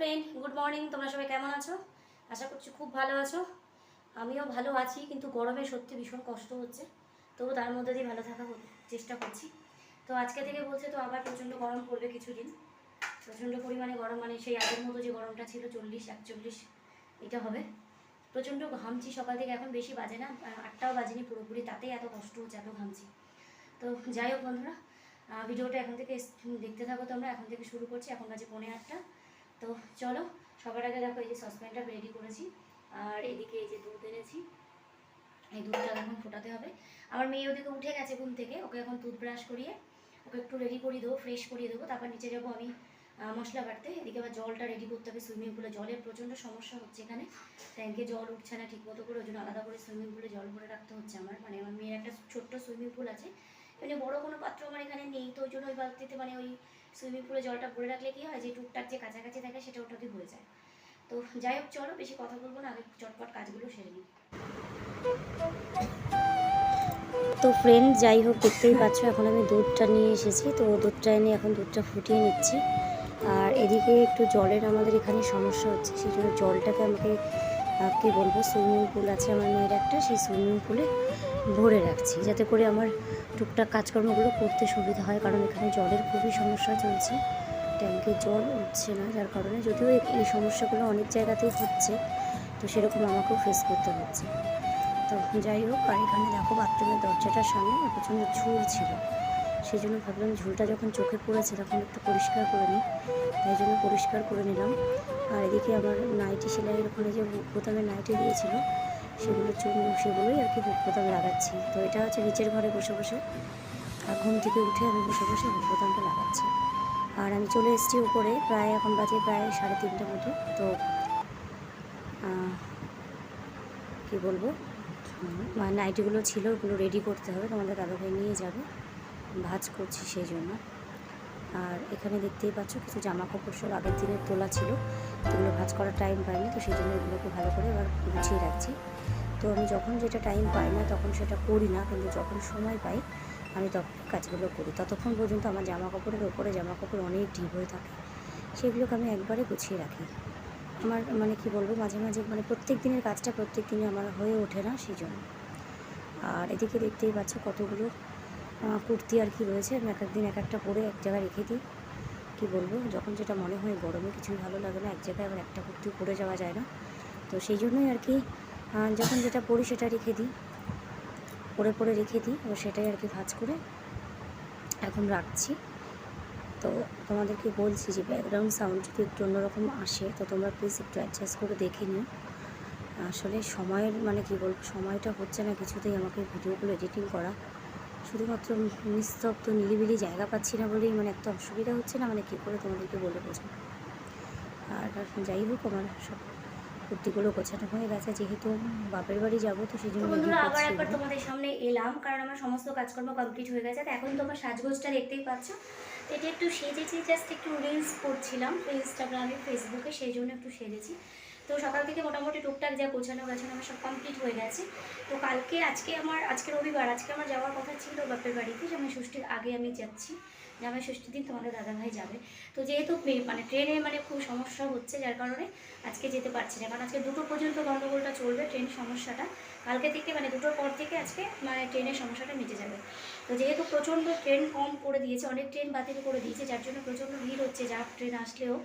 Friend good morning তোমরা সবাই কেমন আছো? আশা করছি খুব ভালো আছো। আমিও ভালো আছি, কিন্তু গরমে সত্যি ভীষণ কষ্ট হচ্ছে। তবু তার মধ্যে দিয়ে ভালো থাকা চেষ্টা করছি। তো আজকে থেকে বলছে তো আবার প্রচণ্ড গরম পড়বে কিছুদিন। প্রচণ্ড পরিমাণে গরম মানে সেই আগের মতো যে গরমটা ছিল, চল্লিশ, একচল্লিশ, এটা হবে। প্রচণ্ড ঘামছি, সকাল থেকে এখন বেশি বাজে না আটটাও বাজেনি পুরোপুরি, তাতেই এত কষ্ট হচ্ছে, এত ঘামছি। তো যাই হোক বন্ধুরা ভিডিওটা এখন থেকে দেখতে থাকো তোমরা, এখন থেকে শুরু করছি, এখন বাজে পৌনে আটটা। তো চলো, সবার আগে দেখো এই যে সসপ্যানটা রেডি করেছি, আর এদিকে এই যে দুধ এনেছি। এই দুধটা এখন ফোটাতে হবে। আমার মেয়ে ওদিকে উঠে গেছে ঘুম থেকে, ওকে এখন টুথব্রাশ করিয়ে ওকে একটু রেডি করিয়ে দেবো ফ্রেশ করিয়ে দেবো। তারপর নিচে যাব আমি মশলা বাটতে। এদিকে আবার জলটা রেডি করতে হবে সুইমিং পুলে জলের প্রচণ্ড সমস্যা হচ্ছে এখানে। ট্যাঙ্কে জল উঠছে না ঠিক মতো করে, ওই জন্য আলাদা করে সুইমিং পুলে জল ভরে রাখতে হচ্ছে আমার। মানে আমার মেয়ের একটা ছোট্ট সুইমিং পুল আছে। মানে বড় কোনো পাত্র আমার এখানে নেই, তো ওই জন্য ওই বালতিতে মানে ওই সুইমিং পুলে জলটা ভরে রাখলে কি হয়, যে টুকটাক যে কাছাকাছি থাকে সেটা ওটাতে হয়ে যায়। তো যাই হোক, চলো বেশি কথা বলব না আগে চটপট কাজগুলো সেরে নিই। তো ফ্রেন্ড যাই হোক, দেখতেই পাচ্ছ, এখন আমি দুধটা নিয়ে এসেছি, তো দুধটা এনে এখন দুধটা ফুটিয়ে নিচ্ছি। আর এদিকে একটু জলের আমাদের এখানে সমস্যা হচ্ছে, সেই জন্য জলটাকে আমাকে কী বলব সুইমিং পুল আছে আমার মেয়ের একটা, সেই সুইমিং পুলে ভরে রাখছি, যাতে করে আমার টুকটাক কাজকর্মগুলো করতে সুবিধা হয়, কারণ এখানে জলের খুবই সমস্যা চলছে ট্যাঙ্কে জল উঠছে না, যার কারণে যদিও এই- সমস্যাগুলো অনেক জায়গাতেই হচ্ছে, তো সেরকম আমাকেও ফেস করতে হচ্ছে। তো যাই হোক, আর এখানে দেখো বাথরুমের দরজাটার সামনে প্রচণ্ড ঝুল ছিল। সেই জন্য ভাবলাম ঝুলটা যখন চোখে পড়েছে তখন একটু পরিষ্কার করে নিই। তাই জন্য পরিষ্কার করে নিলাম। আর এদিকে আমার নাইটি সেলাইয়ের ওখানে যে বোতামের নাইটি দিয়েছিল, সেগুলো চুন সেগুলোই আর কি বোতাম লাগাচ্ছি। তো এটা হচ্ছে নিচের ঘরে বসে বসে। আর ঘুম থেকে উঠে আমি বসে বসে বোতামটা লাগাচ্ছি। আর আমি চলে এসেছি উপরে, প্রায় এখন বাজে প্রায় সাড়ে তিনটে মতো। তো কি বলব? নাইটিগুলো ছিল, ওগুলো রেডি করতে হবে, তোমাদের দাদাভাই নিয়ে যাবে। ভাজ করছি সেই জন্য আর এখানে দেখতেই পাচ্ছ কিছু জামা কাপড় সব আগের দিনের তোলা ছিল। এগুলো ভাজ করার টাইম পাইনি, তো সেই জন্য এগুলোকে ভালো করে এবার গুছিয়ে রাখছি। তো আমি যখন যেটা টাইম পাই না তখন সেটা করি না, কিন্তু যখন সময় পাই আমি তখন কাজগুলো করি। ততক্ষণ পর্যন্ত আমার জামা কাপড়ের ওপরে জামা কাপড় অনেক ঢিপ হয়ে থাকে। সেগুলোকে আমি একবারে গুছিয়ে রাখি। আমার মানে কি বলব, মাঝে মাঝে মানে প্রত্যেক দিনের কাজটা প্রত্যেক দিনে আমার হয়ে ওঠে না সেই জন্য আর এদিকে দেখতেই পাচ্ছ কতগুলো কুর্তি আর কি রয়েছে, আমি এক একদিন এক একটা পরে এক জায়গায় রেখে দিই। কী বলব, যখন যেটা মনে হয় গরমে কিছুই ভালো লাগে না, এক জায়গায় আবার একটা কুর্তি পরে যাওয়া যায় না। তো সেই জন্যই আর কি যখন যেটা পরি সেটা রেখে দিই। পরে পরে রেখে দিই ও সেটাই আর কি ভাজ করে এখন রাখছি। তো তোমাদেরকে বলছি যে ব্যাকগ্রাউন্ড সাউন্ড যদি একটু অন্যরকম আসে, তো তোমরা প্লিজ একটু অ্যাডজাস্ট করে দেখে নিও। আসলে সময়ের মানে কি বলব, সময়টা হচ্ছে না কিছুতেই আমাকে ভিডিওগুলো এডিটিং করা। শুধুমাত্র নিস্তব্ধ নিরিবিলি জায়গা পাচ্ছি না বলেই মানে একটা অসুবিধা হচ্ছে না মানে কী করে তোমাদেরকে বলে বোঝাবো? আর যাই হোক আমার সব কুর্তিগুলো গোছানো হয়ে গেছে যেহেতু বাপের বাড়ি যাব তো সেই জন্য বন্ধুরা আবার একবার তোমাদের সামনে এলাম কারণ আমার সমস্ত কাজকর্ম কমপ্লিট হয়ে গেছে। তো এখন তোমার সাজগোজটা দেখতেই পাচ্ছ। তো এটা একটু সেজেছি জাস্ট একটু রিলস করছিলাম ইনস্টাগ্রামে ফেসবুকে সেই জন্য একটু সেজেছি। তো সকাল থেকে মোটামুটি টুকটাক যা গোছানো গেছানো আমার সব কমপ্লিট হয়ে গেছে। তো কালকে, আজকে আমার, আজকে রবিবার, আজকে আমার যাওয়ার কথা ছিল বাপের বাড়িতে জামাই ষষ্ঠীর আগে আমি যাচ্ছি। জামাই ষষ্ঠীর দিন তোমাদের দাদাভাই যাবে। তো যেহেতু মানে ট্রেনে মানে খুব সমস্যা হচ্ছে, যার কারণে আজকে যেতে পারছি না। কারণ আজকে দুটো পর্যন্ত গণ্ডগোলটা চলবে ট্রেন সমস্যাটা। কালকে থেকে মানে দুটোর পর থেকে আজকে মানে ট্রেনের সমস্যাটা মিটে যাবে। তো যেহেতু প্রচণ্ড ট্রেন কম করে দিয়েছে, অনেক ট্রেন বাতিল করে দিয়েছে, যার জন্য প্রচণ্ড ভিড় হচ্ছে যা ট্রেন আসলেও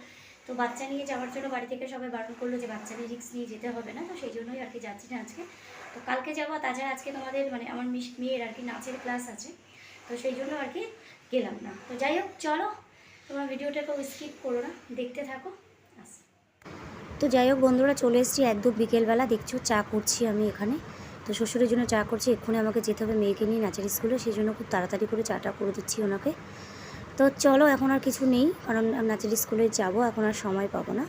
তো বাচ্চা নিয়ে যাওয়ার জন্য বাড়ি থেকে সবাই বারণ করল যে বাচ্চা নিয়ে রিক্স নিয়ে যেতে হবে না, তো সেই জন্যই আর কি যাচ্ছি না আজকে। তো কালকে যাব তাছাড়া আজকে তোমাদের মানে আমার মেয়ের আর কি নাচের ক্লাস আছে, তো সেই জন্য আর কি গেলাম না। তো যাই হোক, চলো, তোমার ভিডিওটাকেও স্কিপ করো না, দেখতে থাকো তো যাই হোক বন্ধুরা, চলে এসেছি একদম বিকেলবেলা, দেখছ চা করছি আমি এখানে। তো শ্বশুরের জন্য চা করছি, এক্ষুনি আমাকে যেতে হবে মেয়েকে নিয়ে নাচের স্কুলে সেই জন্য খুব তাড়াতাড়ি করে চাটা করে দিচ্ছি ওনাকে। তো চলো, এখন আর কিছু নেই। কারণ নাচের স্কুলে যাব, এখন আর সময় পাবো না।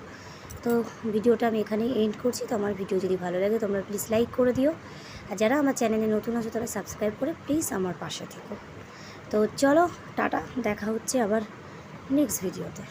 তো ভিডিওটা আমি এখানেই এন্ড করছি। তো আমার ভিডিও যদি ভালো লাগে, তোমরা প্লিজ লাইক করে দিও। আর যারা আমার চ্যানেলে নতুন আছো, তারা সাবস্ক্রাইব করে প্লিজ আমার পাশে থেকো। তো চলো, টাটা, দেখা হচ্ছে আবার নেক্সট ভিডিওতে